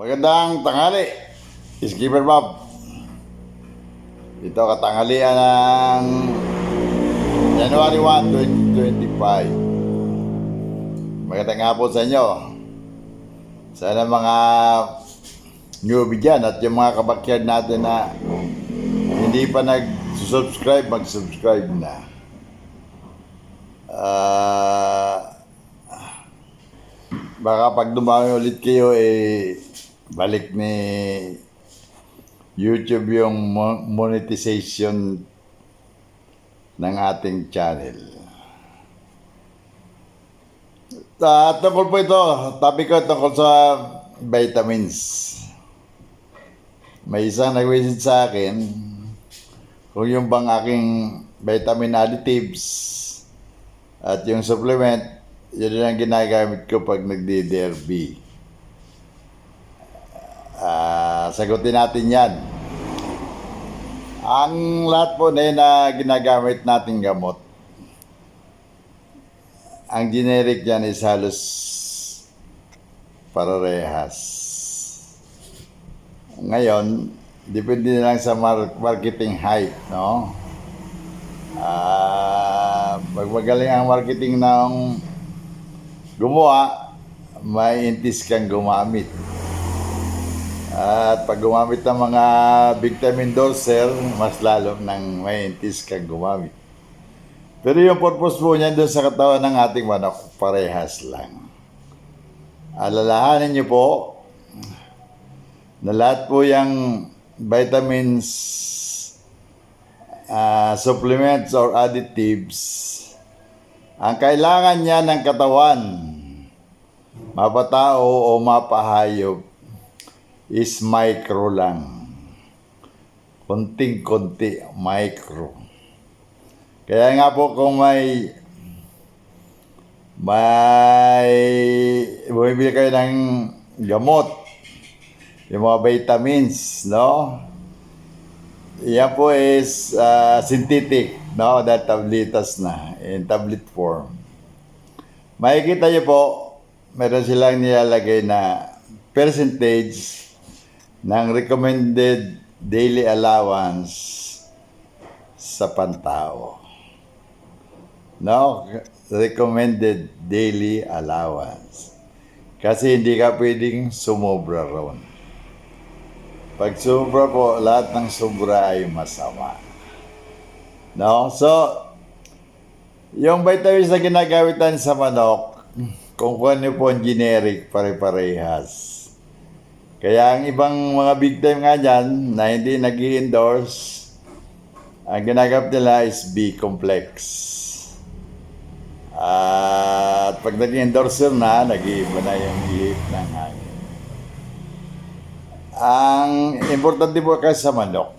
Magandang tanghali. Skipper Bob. Ito katanghalian ng January 1, 2025. Magandang hapon sa inyo. Sana mga newbie dyan at yung mga kabakyard natin na hindi pa nag-subscribe, mag-subscribe na. Ah... baka pag dumami ulit kayo eh balik ni YouTube yung mo- monetization ng ating channel. Uh, tungkol po ito, topic ko tungkol sa vitamins. May isang nag-visit sa akin kung yung bang aking vitamin additives at yung supplement yun ang ginagamit ko pag nagdi-derby. Ah, sagutin natin yan. Ang lahat po na na ginagamit nating gamot, ang generic dyan is halos parehas. Ngayon, depende na lang sa mar- marketing hype, no? Ah, pag magaling ang marketing ng gumawa, may intis kang gumamit. At pag gumamit ng mga vitamin endorser, mas lalo nang may intis kang gumamit. Pero yung purpose po niyan doon sa katawan ng ating manok, parehas lang. Alalahanin niyo po na lahat po yung vitamins, ah, supplements or additives ang kailangan niya ng katawan, mapatao o mapahayop, is micro lang. Kunting-kunti, micro. Kaya nga po kung may may bumibili kayo ng gamot, yung mga vitamins, no? Yan po is ah, synthetic, no? Dahil tablitas na, in tablet form. Makikita niyo po, meron silang nilalagay na percentage ng recommended daily allowance sa pantao. No? Recommended daily allowance. Kasi hindi ka pwedeng sumobra ron. Pag sobra po, lahat ng sobra ay masama. No? So, yung vitamins na ginagawitan sa manok, kung ano po ang generic, pare-parehas. Kaya ang ibang mga big time nga dyan, na hindi nag endorse ang ginagamit nila is B-complex. At pag naging endorser na, nag-iiba na yung ihip ng hangin. Ang importante po kasi sa manok,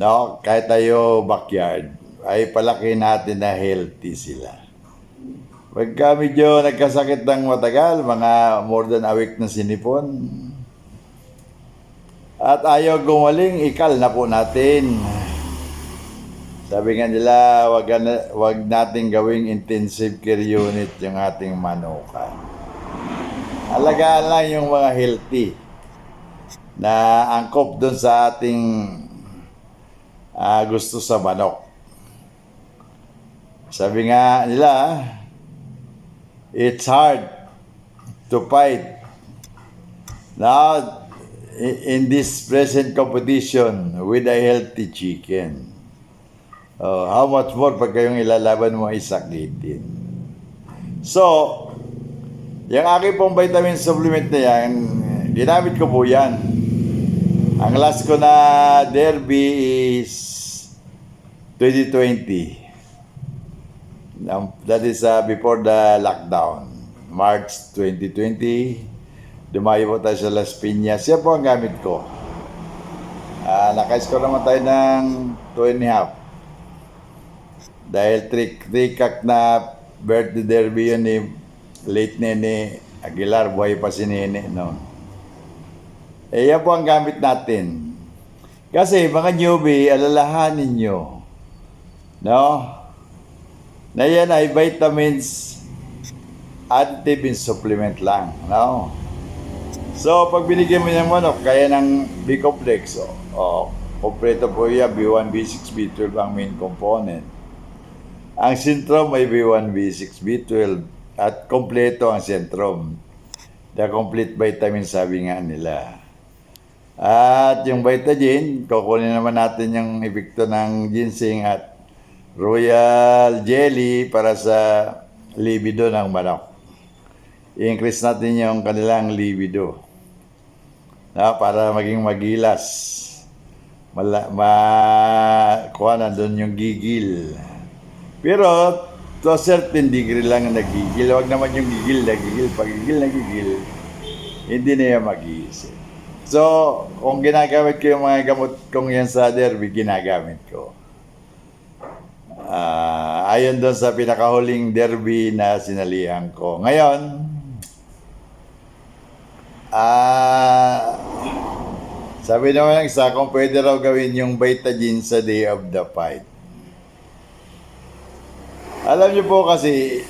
no, kahit tayo backyard, ay palaki natin na healthy sila. Pagka medyo nagkasakit ng matagal, mga more than a week na sinipon, at ayaw gumaling, ikal na po natin. Sabi nga nila, wag, na, wag nating gawing intensive care unit yung ating manuka. Alagaan lang yung mga healthy na angkop doon sa ating ah, gusto sa manok. Sabi nga nila, it's hard to fight now in this present competition with a healthy chicken. Oh, how much more pag kayong ilalaban mo ay sakitin. So, yung aking pong vitamin supplement na yan, ginamit ko po yan. Ang last ko na derby is 2020. That is uh, before the lockdown. March 2020. Dumayo po tayo sa Las Piñas. Yan po ang gamit ko. Uh, naka-score naman tayo ng 2 and a. Dahil trick, trikak na birthday derby yun ni late Nene Aguilar. Buhay pa si Nene noon. Eh, yan po ang gamit natin. Kasi mga newbie, alalahanin nyo. No? Na yan ay vitamins additive supplement lang. No? So, pag binigyan mo ng manok, kaya ng B-complex, o, o kompleto po yan, B1, B6, B12 ang main component. Ang sintrom may B1, B6, B12 at kompleto ang sentrum. The complete vitamin sabi nga nila. At yung Vitagen, kukunin naman natin yung epekto ng ginseng at royal jelly para sa libido ng manok. I-increase natin yung kanilang libido. Na, para maging magilas. Mala, ma, kuha na doon yung gigil. Pero, to a certain degree lang ang nagigil. Huwag naman yung gigil, nagigil. Pag gigil, nagigil, hindi na yan mag-iisip. So, kung ginagamit ko yung mga gamot kong yan sa derby, ginagamit ko. Ah, ayon doon sa pinakahuling derby na sinalihan ko. Ngayon, ah, sabi naman ng isa, kung pwede raw gawin yung Vitagen sa day of the fight. Alam niyo po kasi,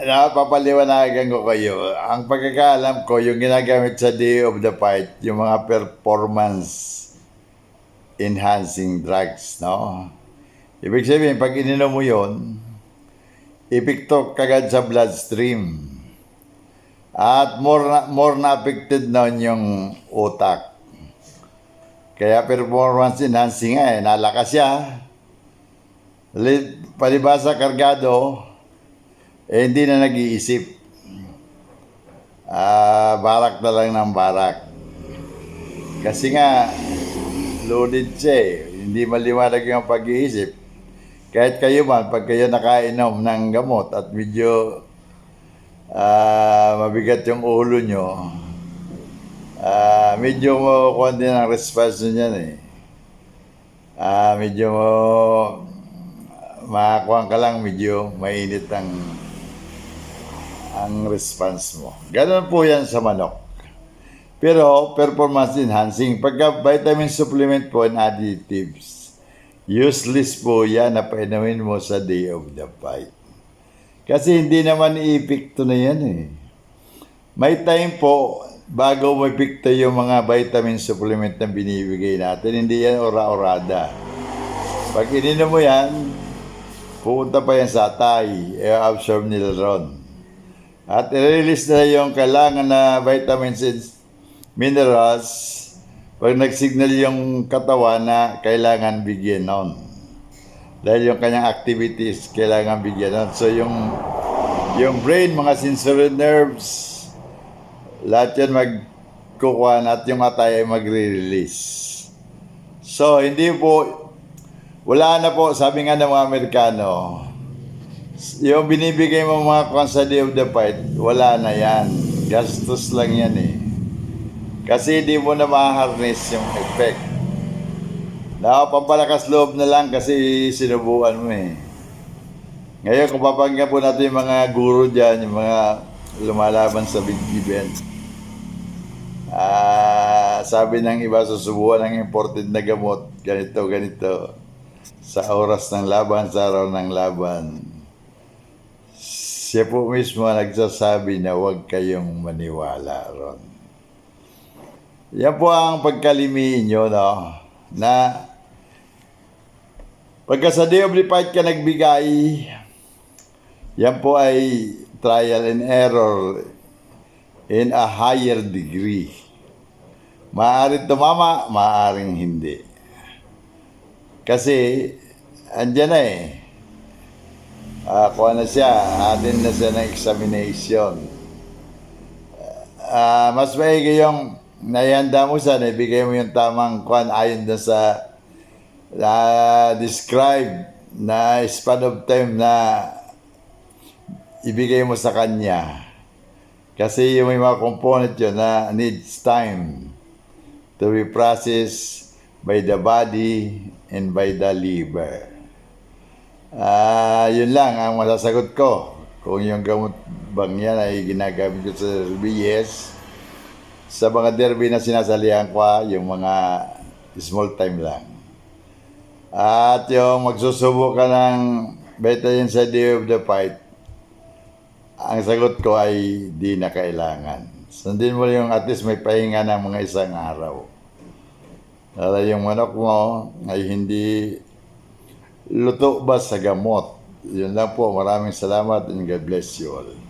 napapaliwanagan ko kayo. Ang pagkakaalam ko, yung ginagamit sa day of the fight, yung mga performance enhancing drugs, no? Ibig sabihin, pag ininom mo yun, ipikto kagad sa bloodstream. At more na, more na affected noon yung utak. Kaya performance enhancing nga eh, nalakas siya. Li- Palibasa kargado, eh hindi na nag-iisip. Ah, barak na lang ng barak. Kasi nga, loaded siya eh. Hindi maliwanag yung pag-iisip. Kahit kayo man, pag kayo nakainom ng gamot at medyo ah, mabigat yung ulo nyo, ah, medyo mo kuha din ang response nyo yan eh. Ah, medyo mo makakuha ka lang medyo mainit ang ang response mo. Ganun po yan sa manok. Pero performance enhancing, pagka vitamin supplement po and additives, useless po yan na painumin mo sa day of the fight. Kasi hindi naman iipikto na yan eh. May time po, bago mo ipikto yung mga vitamin supplement na binibigay natin, hindi yan ora-orada. Pag ininom mo yan, pupunta pa yan sa atay, i-absorb nila ron. At i-release na yung kailangan na vitamins and minerals pag nag-signal yung katawan na kailangan bigyan nun. Dahil yung kanyang activities kailangan bigyan nun. So yung yung brain, mga sensory nerves, lahat yan magkukuhan at yung atay ay magre-release. So, hindi po, wala na po, sabi nga ng mga Amerikano, yung binibigay mo mga day of the fight, wala na yan. Gastos lang yan eh. Kasi di mo na ma-harness yung effect. Nakapampalakas loob na lang kasi sinubukan mo eh. Ngayon, kung papakinggan po natin yung mga guru dyan, yung mga lumalaban sa big event. Ah, sabi ng iba, susubukan ng imported na gamot, ganito, ganito. Sa oras ng laban, sa araw ng laban. Siya po mismo nagsasabi na huwag kayong maniwala ron. Yan po ang pagkalimiin nyo, no? Na pagka sa day of fight ka nagbigay, yan po ay trial and error in a higher degree. Maaring tumama, maaring hindi. Kasi, andyan na eh. Ah, kuha na siya, atin na siya ng examination. Ah, mas maigi yung nayanda mo siya, naibigay mo yung tamang kuhan ayon doon sa na describe na span of time na ibigay mo sa kanya. Kasi yung may mga component yun na needs time to be processed by the body and by the liver. Ah, yun lang ang masasagot ko. Kung yung gamot bang yan ay ginagamit ko sa BS, sa mga derby na sinasalihan ko, yung mga small time lang. At yung magsusubo ka ng Betayin sa day of the fight, ang sagot ko ay di na kailangan. Sundin mo yung at least may pahinga ng mga isang araw. Para yung manok mo ay hindi luto ba sa gamot. Yun lang po. Maraming salamat and God bless you all.